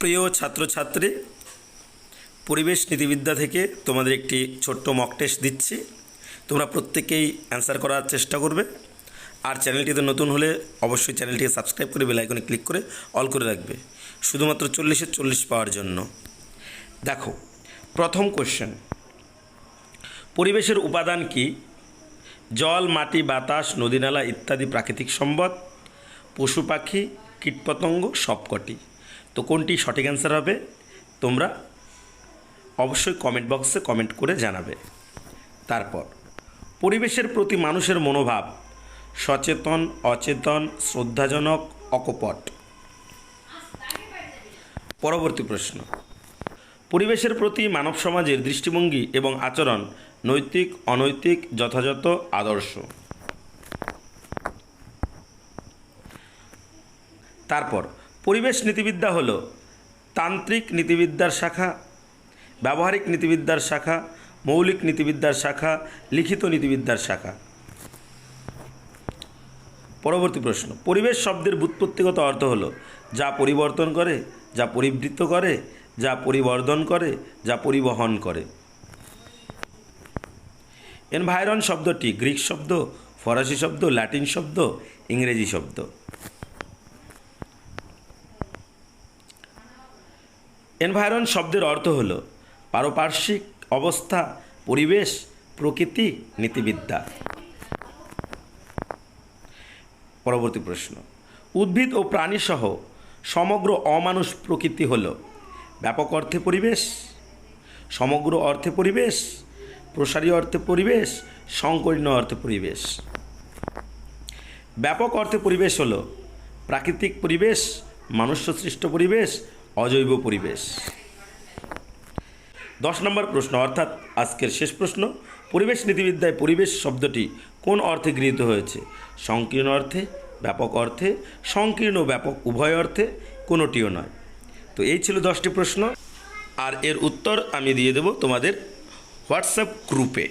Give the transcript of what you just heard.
প্রিয় ছাত্রছাত্রী, পরিবেশ নীতিবিদ্যা থেকে তোমাদের একটি ছোট্ট মক টেস্ট দিচ্ছি। তোমরা প্রত্যেকেই অ্যান্সার করার চেষ্টা করবে। আর চ্যানেলটিতে নতুন হলে অবশ্যই চ্যানেলটিকে সাবস্ক্রাইব করে বেল আইকনে ক্লিক করে অল করে রাখবে। শুধুমাত্র চল্লিশের চল্লিশ পাওয়ার জন্য। দেখো, প্রথম কোশ্চেন পরিবেশের উপাদান কি? জল, মাটি, বাতাস নদীনালা ইত্যাদি প্রাকৃতিক সম্পদ, পশু পাখি, কীটপতঙ্গ, সবকটি। তো কোনটি সঠিক অ্যান্সার হবে? তোমরা অবশ্যই কমেন্ট বক্সে কমেন্ট করে জানাবে। তারপর, পরিবেশের প্রতি মানুষের মনোভাব, সচেতন, অচেতন, শ্রদ্ধাজনক, অকপট। পরবর্তী প্রশ্ন, পরিবেশের প্রতি মানব সমাজের দৃষ্টিভঙ্গি এবং আচরণ নৈতিক, অনৈতিক, যথাযথ, আদর্শ। তারপর পরিবেশ নীতিবিদ্যা হল তান্ত্রিক নীতিবিদ্যার শাখা, ব্যবহারিক নীতিবিদ্যার শাখা, মৌলিক নীতিবিদ্যার শাখা, লিখিত নীতিবিদ্যার শাখা। পরবর্তী প্রশ্ন, পরিবেশ শব্দের ব্যুৎপত্তিগত অর্থ হল যা পরিবর্তন করে, যা পরিবৃত্ত করে, যা পরিবর্ধন করে, যা পরিবহন করে। এনভায়রন শব্দটি গ্রিক শব্দ, ফরাসি শব্দ, ল্যাটিন শব্দ, ইংরেজি শব্দ। এনভায়রন শব্দের অর্থ হল পারপার্শ্বিক অবস্থা, পরিবেশ, প্রকৃতি, নীতিবিদ্যা। পরবর্তী প্রশ্ন। উদ্ভিদ ও প্রাণীসহ সমগ্র অমানুষ প্রকৃতি হল ব্যাপক অর্থে পরিবেশ, সমগ্র অর্থে পরিবেশ, প্রসারী অর্থে পরিবেশ, সংকীর্ণ অর্থে পরিবেশ। ব্যাপক অর্থে পরিবেশ হল প্রাকৃতিক পরিবেশ, মনুষ্যসৃষ্ট পরিবেশ অজৈব পরিবেশ। দশ নম্বর প্রশ্ন, অর্থাৎ আজকের শেষ প্রশ্ন, পরিবেশ নীতিবিদ্যায় পরিবেশ শব্দটি কোন অর্থে গৃহীত হয়েছে? সংকীর্ণ অর্থে, ব্যাপক অর্থে, সংকীর্ণ ব্যাপক উভয় অর্থে, কোনোটিও নয়। তো এই ছিল দশটি প্রশ্ন, আর এর উত্তর আমি দিয়ে দেব তোমাদের হোয়াটসঅ্যাপ গ্রুপে।